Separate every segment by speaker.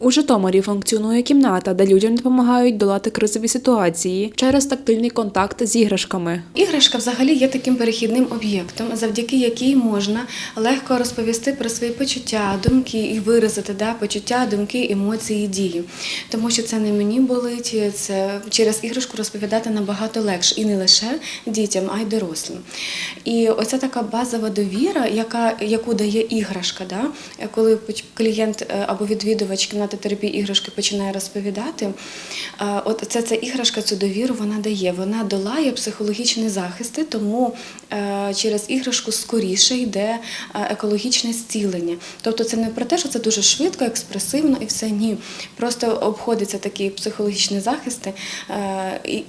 Speaker 1: У Житомирі функціонує кімната, де людям допомагають долати кризові ситуації через тактильний контакт з іграшками.
Speaker 2: Іграшка взагалі є таким перехідним об'єктом, завдяки якій можна легко розповісти про свої почуття, думки і виразити да, почуття, думки, емоції, дії. Тому що це не мені болить, це через іграшку розповідати набагато легше і не лише дітям, а й дорослим. І оця така базова довіра, яка, яку дає іграшка, да, коли клієнт е, або відвідувач кімнати терапії іграшки починає розповідати, е, от це ця іграшка цю довіру вона дає. Вона долає психологічні захисти, тому е, через іграшку скоріше йде е, екологічне зцілення. Тобто це не про те, що це дуже швидко, експресивно і все ні. Просто обходяться такі психологічні захисти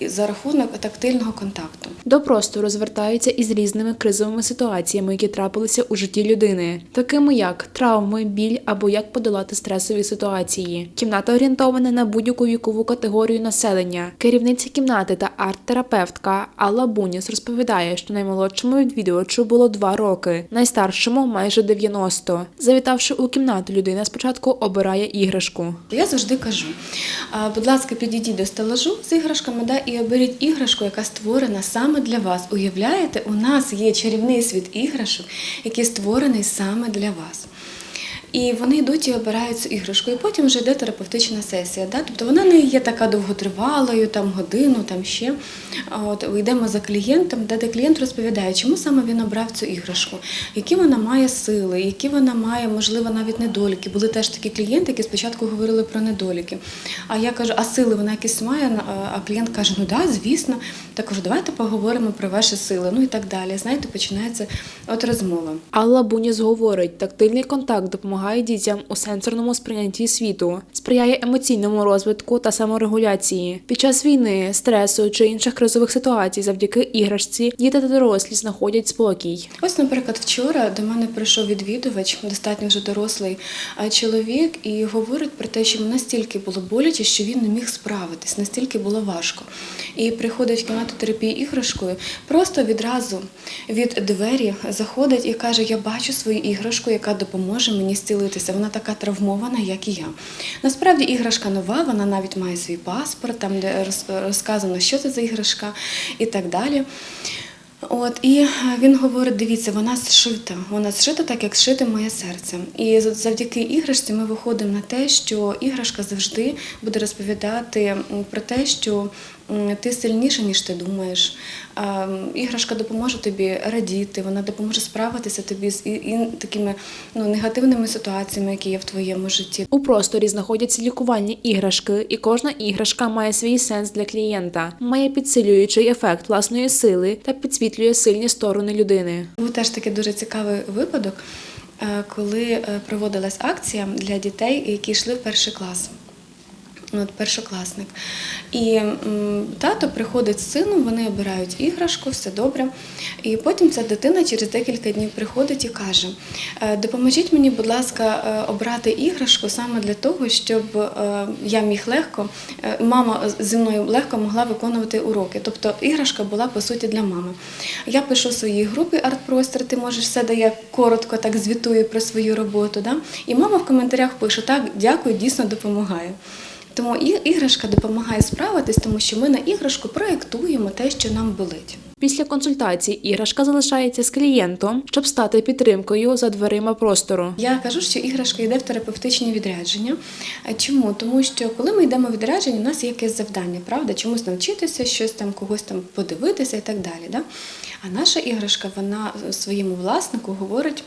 Speaker 2: за рахунок тактильного контакту.
Speaker 1: До простору звертаються із різними кризовими ситуаціями, які трапилися у житті людини, такими як травми, біль або як подолати стресові ситуації. Кімната орієнтована на будь-яку вікову категорію населення. Керівниця кімнати та арт-терапевтка Алла Буніс розповідає, що наймолодшому відвідувачу було 2 роки, найстаршому майже 90. Завітавши у кімнату, людина спочатку обирає іграшку.
Speaker 2: Я завжди кажу: будь ласка, підійдіть до стелажу з іграшками да, і оберіть іграшку, яка створена саме для вас. Уявляєте, у нас є чарівний світ іграшок, який створений саме для вас. І вони йдуть і обирають цю іграшку, і потім вже йде терапевтична сесія. Да? Тобто вона не є така довготривалою, там годину, там ще. От йдемо за клієнтом, де, клієнт розповідає, чому саме він обрав цю іграшку, які вона має сили, які вона має, можливо, навіть недоліки. Були теж такі клієнти, які спочатку говорили про недоліки. А я кажу, а сили вона якісь має? А клієнт каже, ну да, звісно. Так кажу, давайте поговоримо про ваші сили. Ну і так далі. Знаєте, починається от розмова.
Speaker 1: Алла Буніс говорить, тактильний контакт допомагає дітям у сенсорному сприйнятті світу, сприяє емоційному розвитку та саморегуляції. Під час війни, стресу чи інших кризових ситуацій завдяки іграшці діти та дорослі знаходять спокій.
Speaker 2: Ось, наприклад, вчора до мене прийшов відвідувач, достатньо вже дорослий чоловік, і говорить про те, що йому настільки було боляче, що він не міг справитись, настільки було важко. І приходить в кімнату терапії іграшкою, просто відразу від двері заходить і каже: Я бачу свою іграшку, яка допоможе мені зцілитися. Вона така травмована, як і я. Насправді іграшка нова, вона навіть має свій паспорт, там де розказано, що це за іграшка і так далі. От і він говорить: дивіться, вона зшита. Вона зшита так, як зшите моє серце. І завдяки іграшці ми виходимо на те, що іграшка завжди буде розповідати про те, що ти сильніше, ніж ти думаєш. Іграшка допоможе тобі радіти, вона допоможе справитися тобі з і, такими ну, негативними ситуаціями, які є в твоєму житті.
Speaker 1: У просторі знаходяться лікувальні іграшки, і кожна іграшка має свій сенс для клієнта, має підсилюючий ефект власної сили та підсвітлює сильні сторони людини.
Speaker 2: Був теж такий дуже цікавий випадок, е, коли е, проводилась акція для дітей, які йшли в перший клас. От першокласник. І тато приходить з сином, вони обирають іграшку, все добре. І потім ця дитина через декілька днів приходить і каже: «Е, допоможіть мені, будь ласка, е, обрати іграшку саме для того, щоб е, я міг легко, мама зі мною легко могла виконувати уроки. Тобто іграшка була по суті для мами. Я пишу своїй групі «Артпростір», ти можеш все, де я коротко так звітую про свою роботу. Да? І мама в коментарях пише: так, дякую, дійсно допомагає. Тому іграшка допомагає справитись, тому що ми на іграшку проєктуємо те, що нам болить.
Speaker 1: Після консультації іграшка залишається з клієнтом, щоб стати підтримкою за дверима простору.
Speaker 2: Я кажу, що іграшка йде в терапевтичні відрядження. Чому? Тому що коли ми йдемо в відрядження, у нас є якесь завдання, правда? Чомусь навчитися, щось там, когось там подивитися і так далі. Да? А наша іграшка, вона своєму власнику говорить.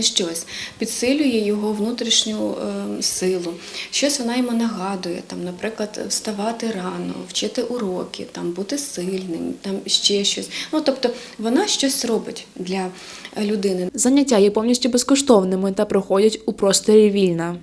Speaker 2: Щось підсилює його внутрішню е, силу, щось вона йому нагадує, там, наприклад, вставати рано, вчити уроки, там, бути сильним, там ще щось. Ну, тобто вона щось робить для людини.
Speaker 1: Заняття є повністю безкоштовними та проходять у просторі вільна.